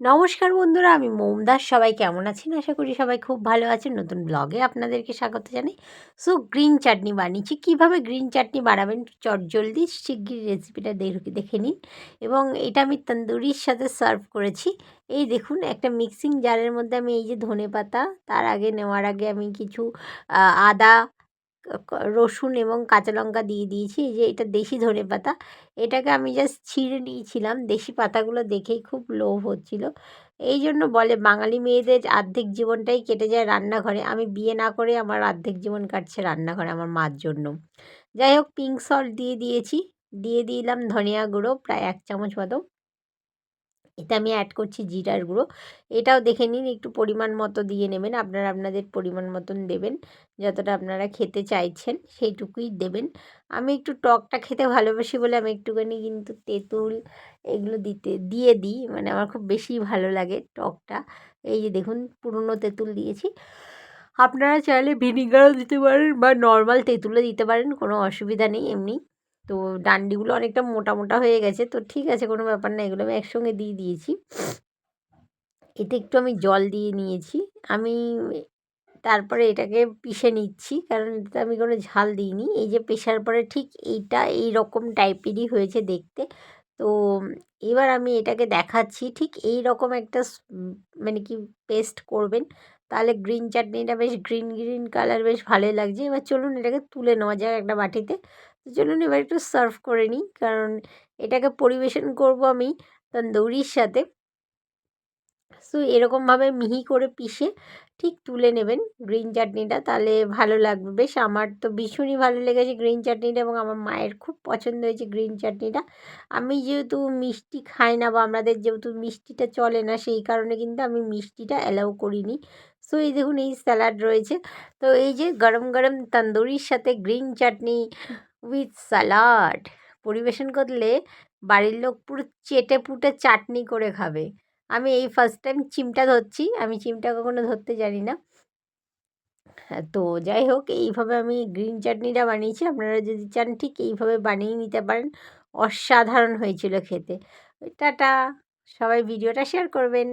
নমস্কার বন্ধুরা, আমি মোমদাস সবাই কেমন আছেন? আশা করি সবাই খুব ভালো আছেন। নতুন ব্লগে আপনাদেরকে স্বাগত জানাই। সো গ্রিন চাটনি বানিয়েছি। কীভাবে গ্রিন চাটনি বানাবেন চট জলদি শিগগির রেসিপিটা দেখে নিন। এবং এটা আমি তন্দুরির সাথে সার্ভ করেছি। এই দেখুন, একটা মিক্সিং জারের মধ্যে আমি এই যে ধনে পাতা তার আগে, নেওয়ার আগে আমি কিছু আদা রসুন এবং কাঁচা লঙ্কা দিয়ে দিয়েছি। যে এটা দেশি ধনে পাতা এটাকে আমি জাস্ট ছিঁড়ে নিয়েছিলাম। দেশি পাতাগুলো দেখেই খুব লোভ হচ্ছিল। এই জন্য বলে বাঙালি মেয়েদের আর্ধেক জীবনটাই কেটে যায় রান্নাঘরে। আমি বিয়ে না করে আমার আর্ধেক জীবন কাটছে রান্নাঘরে আমার মার জন্য। যাই হোক পিঙ্ক সল্ট দিয়ে দিয়েছি। দিয়ে দিলাম ধনিয়া গুঁড়ো, প্রায় এক চামচ মতো। এতে আমি অ্যাড করছি জিরার গুঁড়ো। এটাও দেখে নিন, একটু পরিমাণ মতো দিয়ে নেবেন, আপনারা আপনাদের পরিমাণ মতন দেবেন, যতটা আপনারা খেতে চাইছেন সেইটুকুই দেবেন। আমি একটু টকটা খেতে ভালোবাসি বলে আমি একটুখানি কিন্তু তেঁতুল এগুলো দিতে, দিয়ে দিই মানে আমার খুব বেশি ভালো লাগে টকটা। এই যে দেখুন, পুরনো তেঁতুল দিয়েছি। আপনারা চাইলে ভিনিগারও দিতে পারেন বা নর্মাল তেঁতুলও দিতে পারেন, কোনো অসুবিধা নেই এমনি। তো ডান্ডিগুলো অনেকটা মোটা মোটা হয়ে গেছে। তো ঠিক আছে, কোনো ব্যাপার না, এগুলো আমি একসঙ্গে দিয়ে দিয়েছি। এতে একটু আমি জল দিয়ে নিয়েছি। আমি তারপরে এটাকে পিষে নিচ্ছি, কারণ এতে আমি কোনো ঝাল দিইনি। এই যে পেশার পরে ঠিক এইটা এই রকম টাইপেরই হয়েছে দেখতে। তো এবার আমি এটাকে দেখাচ্ছি। ঠিক এই রকম একটা মানে কি পেস্ট করবেন, তাহলে গ্রিন চাটনিটা বেশ গ্রিন গ্রিন কালার বেশ ভালোই লাগছে। এবার চলুন এটাকে তুলে নেওয়া যাক একটা বাটিতে। চলুন এবার একটু সার্ভ করে নিই। কারণ এটাকে পরিবেশন করব আমি তন্দুরির সাথে। সো এরকমভাবে মিহি করে পিষে ঠিক তুলে নেবেন গ্রিন চাটনিটা, তাহলে ভালো লাগবে। বেশ আমার তো ভীষণই ভালো লেগেছে গ্রিন চাটনিটা এবং আমার মায়ের খুব পছন্দ হয়েছে গ্রিন চাটনিটা। আমি যেহেতু মিষ্টি খাই না বা আমাদের যেহেতু মিষ্টিটা চলে না, সেই কারণে কিন্তু আমি মিষ্টিটা অ্যালাউ করিনি। সো এই দেখুন, এই স্যালাড রয়েছে। তো এই যে গরম গরম তন্দুরির সাথে গ্রিন চাটনি উইথ স্যালাড, পরিবেশন করলে বাড়ির লোক পুরো চেটে পুটে চাটনি করে খাবে। আমি এই ফার্স্ট টাইম চিমটা ধরছি, আমি চিমটা কখনো ধরতে জানি না। হ্যাঁ তো যাই হোক, এইভাবে আমি গ্রিন চাটনিটা বানিয়েছি। আপনারা যদি চান, ঠিক এইভাবে বানিয়ে নিতে পারেন। অসাধারণ হয়েছিল খেতে। টাটা! সবাই ভিডিওটা শেয়ার করবেন।